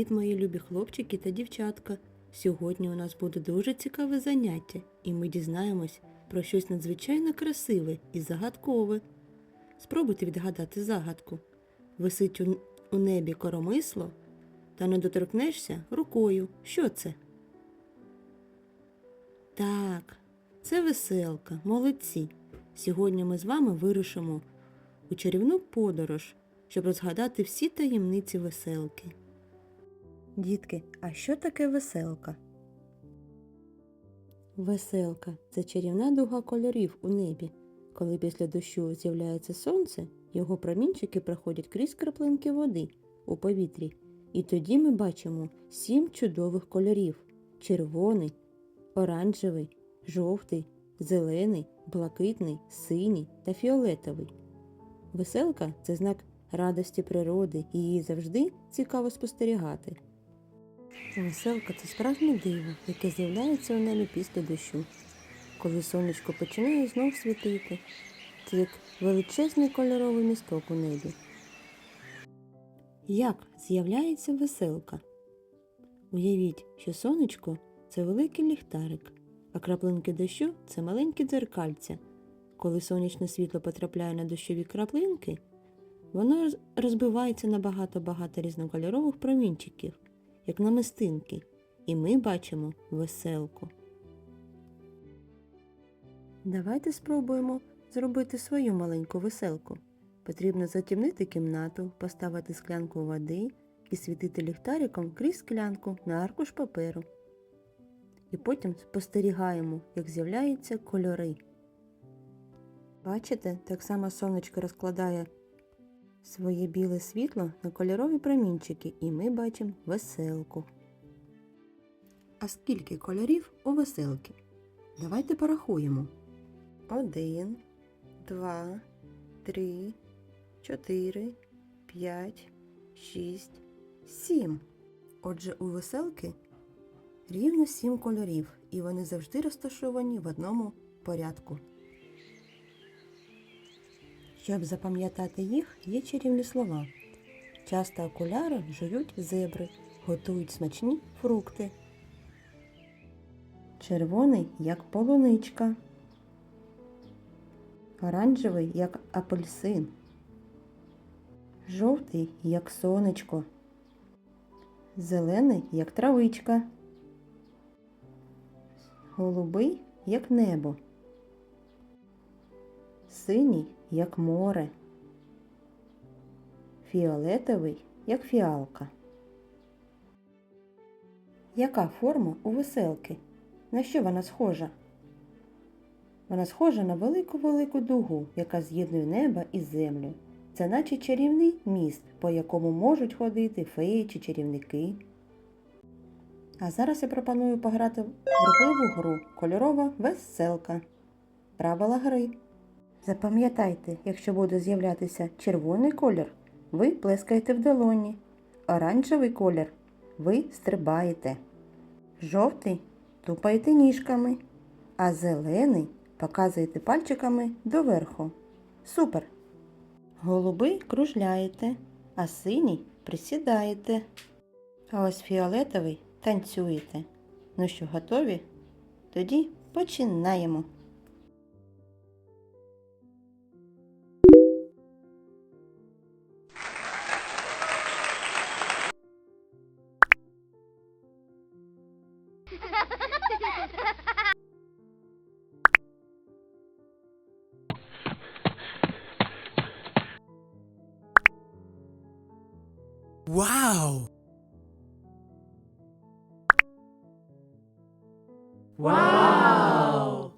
Привіт, мої любі хлопчики та дівчатка! Сьогодні у нас буде дуже цікаве заняття, і ми дізнаємось про щось надзвичайно красиве і загадкове. Спробуйте відгадати загадку. Висить у, небі коромисло, та не доторкнешся рукою. Що це? Так, це веселка, молодці. Сьогодні ми з вами вирушимо у чарівну подорож, щоб розгадати всі таємниці веселки. Дітки, а що таке веселка? Веселка це чарівна дуга кольорів у небі. Коли після дощу з'являється сонце, його промінчики проходять крізь краплинки води у повітрі. І тоді ми бачимо сім чудових кольорів: червоний, оранжевий, жовтий, зелений, блакитний, синій та фіолетовий. Веселка це знак радості природи, і її завжди цікаво спостерігати. Веселка це справжнє диво, яке з'являється у небі після дощу. Коли сонечко починає знов світити, це як величезний кольоровий місток у небі. Як з'являється веселка? Уявіть, що сонечко це великий ліхтарик, а краплинки дощу це маленькі дзеркальця. Коли сонячне світло потрапляє на дощові краплинки, воно розбивається на багато-багато різнокольорових промінчиків, як намистинки, і ми бачимо веселку. Давайте спробуємо зробити свою маленьку веселку. Потрібно затемнити кімнату, поставити склянку води і світити ліхтариком крізь склянку на аркуш паперу. І потім спостерігаємо, як з'являються кольори. Бачите, так само сонечко розкладає своє біле світло на кольорові промінчики, і ми бачимо веселку. А скільки кольорів у веселки? Давайте порахуємо. Один, два, три, чотири, п'ять, шість, сім. Отже, у веселки рівно сім кольорів, і вони завжди розташовані в одному порядку. Щоб запам'ятати їх, є чарівні слова. Часто окуляри жують зебри, готують смачні фрукти. Червоний, як полуничка. Оранжевий, як апельсин. Жовтий, як сонечко. Зелений, як травичка. Голубий, як небо. Синій, як море. Фіолетовий, як фіалка. Яка форма у веселки? На що вона схожа? Вона схожа на велику-велику дугу, яка з'єднує небо і землю. Це наче чарівний міст, по якому можуть ходити феї чи чарівники. А зараз я пропоную пограти в рухливу гру кольорова веселка. Правила гри. Запам'ятайте, якщо буде з'являтися червоний колір, ви плескаєте в долоні. Оранжевий колір ви стрибаєте. Жовтий тупаєте ніжками, а зелений показуєте пальчиками доверху. Супер! Голубий кружляєте, а синій присідаєте. А ось фіолетовий танцюєте. Ну що, готові? Тоді починаємо. Wow! Wow!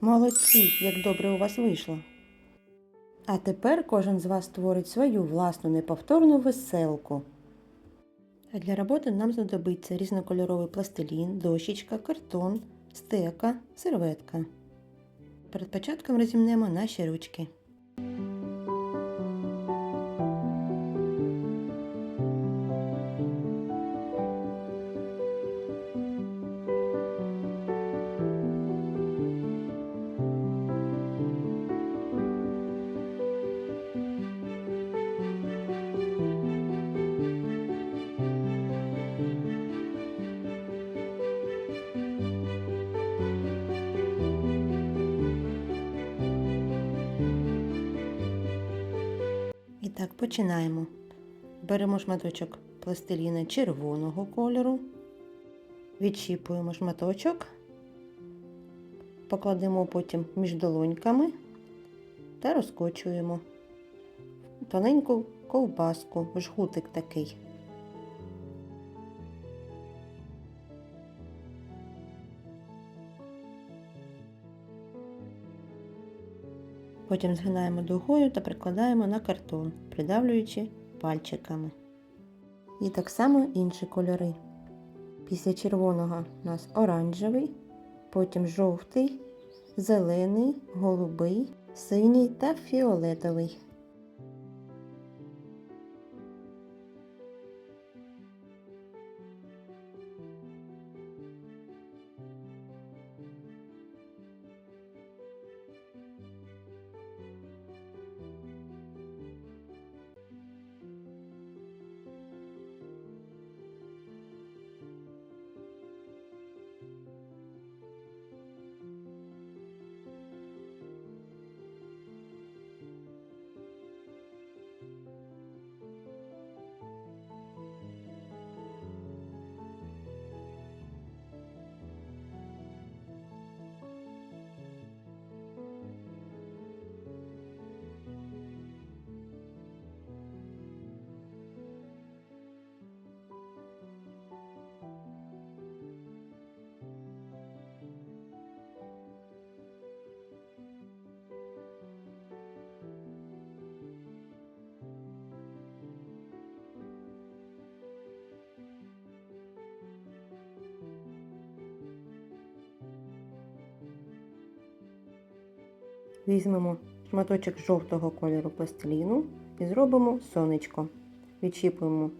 Молодці, як добре у вас вийшло. А тепер кожен з вас створить свою власну неповторну веселку. А для роботи нам знадобиться різнокольоровий пластилін, дощечка, картон, стека, серветка. Перед початком розімнемо наші ручки. Починаємо. Беремо шматочок пластиліна червоного кольору, відчіпуємо шматочок, покладемо потім між долоньками та розкочуємо тоненьку ковбаску, жгутик такий. Потім згинаємо дугою та прикладаємо на картон, придавлюючи пальчиками. І так само інші кольори. Після червоного у нас оранжевий, потім жовтий, зелений, голубий, синій та фіолетовий. Візьмемо шматочок жовтого кольору пластиліну і зробимо сонечко. Відчіпуємо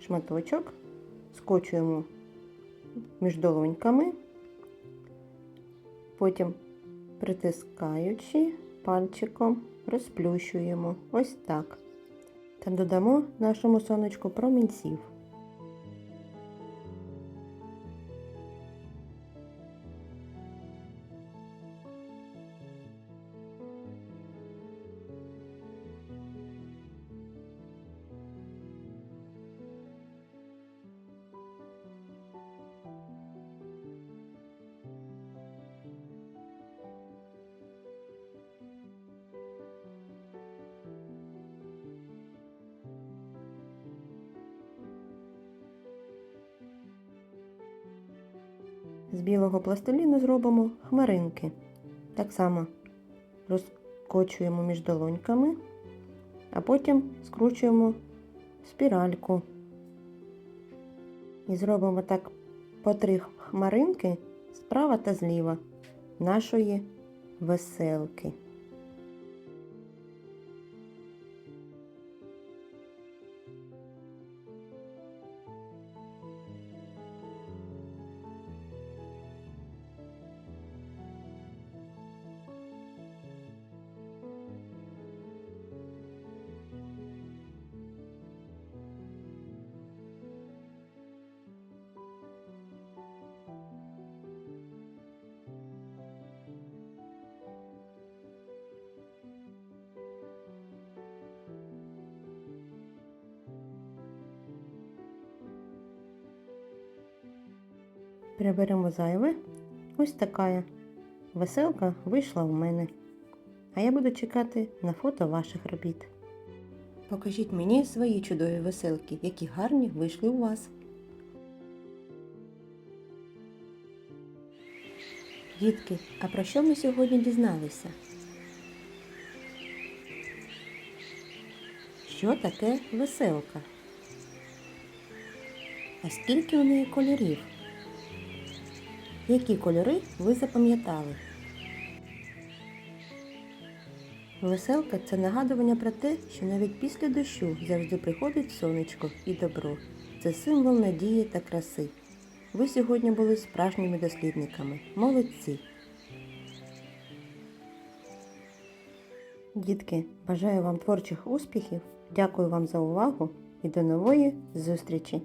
шматочок, скочуємо між долоньками, потім притискаючи пальчиком, розплющуємо ось так. Та додамо нашому сонечку промінців. З білого пластиліну зробимо хмаринки. Так само розкочуємо між долоньками, а потім скручуємо спіральку. І зробимо так по три хмаринки справа та зліва нашої веселки. Приберемо зайве. Ось така веселка вийшла в мене. А я буду чекати на фото ваших робіт. Покажіть мені свої чудові веселки, які гарні вийшли у вас. Дітки, а про що ми сьогодні дізналися? Що таке веселка? А скільки у неї кольорів? Які кольори ви запам'ятали? Веселка це нагадування про те, що навіть після дощу завжди приходить сонечко і добро. Це символ надії та краси. Ви сьогодні були справжніми дослідниками. Молодці! Дітки, бажаю вам творчих успіхів, дякую вам за увагу і до нової зустрічі!